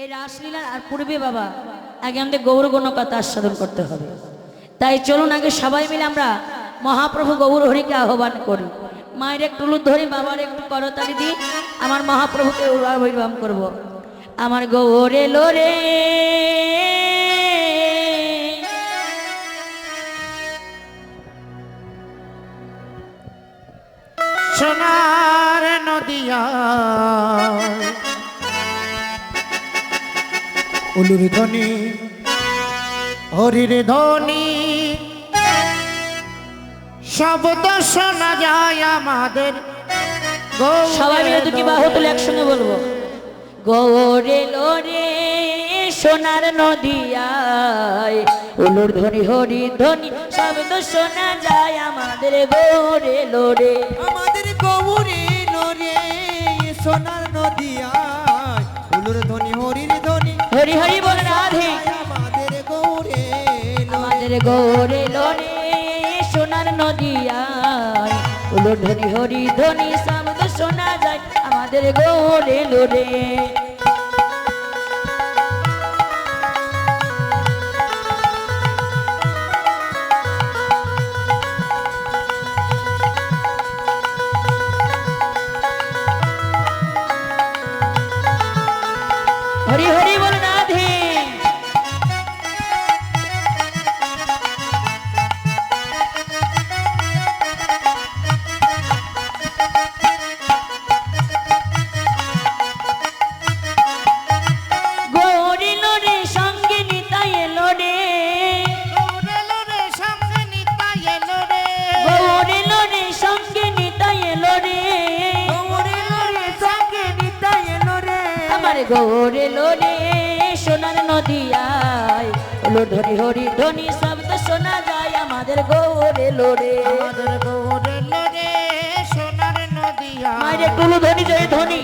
এই রাসলীলার আর পূর্বে বাবা, আগে আমাদের গৌরগণ কথা আস্বাদন করতে হবে। তাই চলুন আগে সবাই মিলে আমরা মহাপ্রভু গৌর হরিকে আহ্বান করি। মায়ের একটু লুদ ধরি, বাবার একটু করতালি দিই আমার মহাপ্রভুকে আহ্বান করব। আমার গৌরে এলো রে। সোনার নদিয়া উলুর ধ্বনি হরির ধ্বনি। শব্দ শোনা যায় আমাদের। সবাই মিলে দুটি বাহু তুলে একসঙ্গে বলব। গৌরে লোরে সোনার নদিয়ায় উলুর ধ্বনি হরি ধ্বনি শব্দ শোনা যায় আমাদের গৌরে লোরে। আমাদের গৌরে নরে সোনার নদিয়ায় উলুর ধ্বনি হরি হরি বল রাধে। আমাদের গৌরে আমাদের গৌরে লোরে সোনার নদিয়ায় উলুর ধ্বনি হরি ধ্বনি শব্দ শোনা যায় আমাদের গৌরে লোরে হরি হরি বল আমার গৌরে লোরে সোনার নদিয়ায় ওলো ধরি হরি ধ্বনি শব্দ শোনা যায় আমাদের গৌরে লোরে। আমাদের গৌরে লোরে সোনার নদিয়া মায়ের টুলু ধ্বনি জয় ধ্বনি।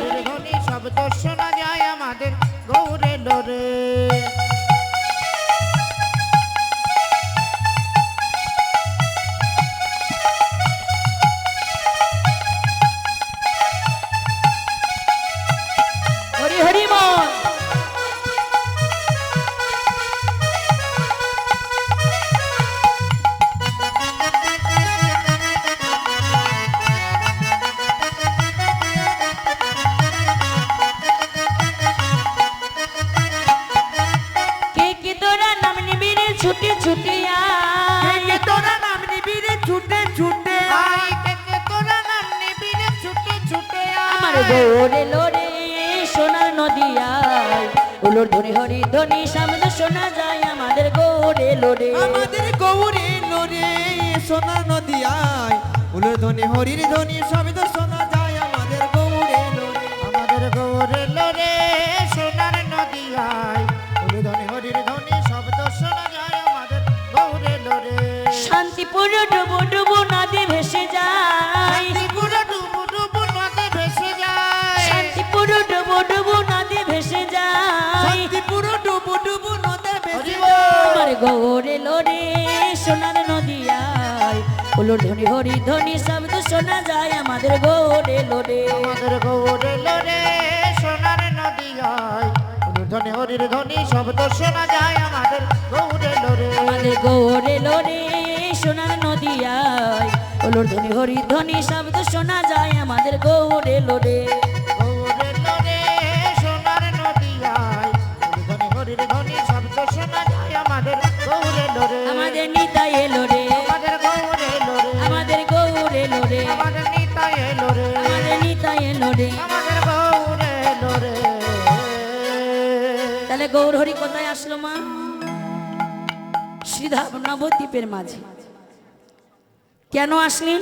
ছুটি আয়। তোরা নাম নিবি রে ছুটে ছুটে থেকে তোরা নাম নিবি রে ছুটে ছুটে আমার গৌরে লোরে সোনার নদিয়ায় উলোর ধরে হরি ধ্বনি সামনে শোনা যায় আমাদের গৌরে লোরে। আমাদের গৌরে নরে সোনার নদিয়ায় উলুর ধ্বনি হরির ধ্বনি শব্দ শোনা যায় শান্তিপুর ডুবু ডুবু নদী ভেসে যায়। পুরো ডুবু ডুবু নদে ভেসে যায়। শান্তিপুর ডুবু ডুবু নদী ভেসে যায়। শান্তিপুর ডুবু ডুবু নদে ভেসে আমার গৌরে লোরে সোনার নদিয়ায় উলোর ধ্বনি হরি ধ্বনি শব্দ শোনা যায় আমাদের গৌরে লোরে আমাদের গৌরে লোরে সোনার নদিয়ায় উলু ধ্বনি হরির ধ্বনি শব্দ শোনা যায় আমাদের গৌরে লোরে আমাদের গৌরে ওলোর ধ্বনি হরি ধ্বনি শব্দ শোনা যায় আমাদের গৌরে লোরে লোরে আমাদের নিতাই এলো রে আমাদের গৌরে লোরে আমাদের গৌরে লোরে আমাদের নিতাই লোরে আমাদের নিতাই এলো রে আমাদের গৌরে লোরে তাহলে গৌর হরি কোথায় আসলো মা? শ্রীধা নবদ্বীপের মাঝে। কেন আসলি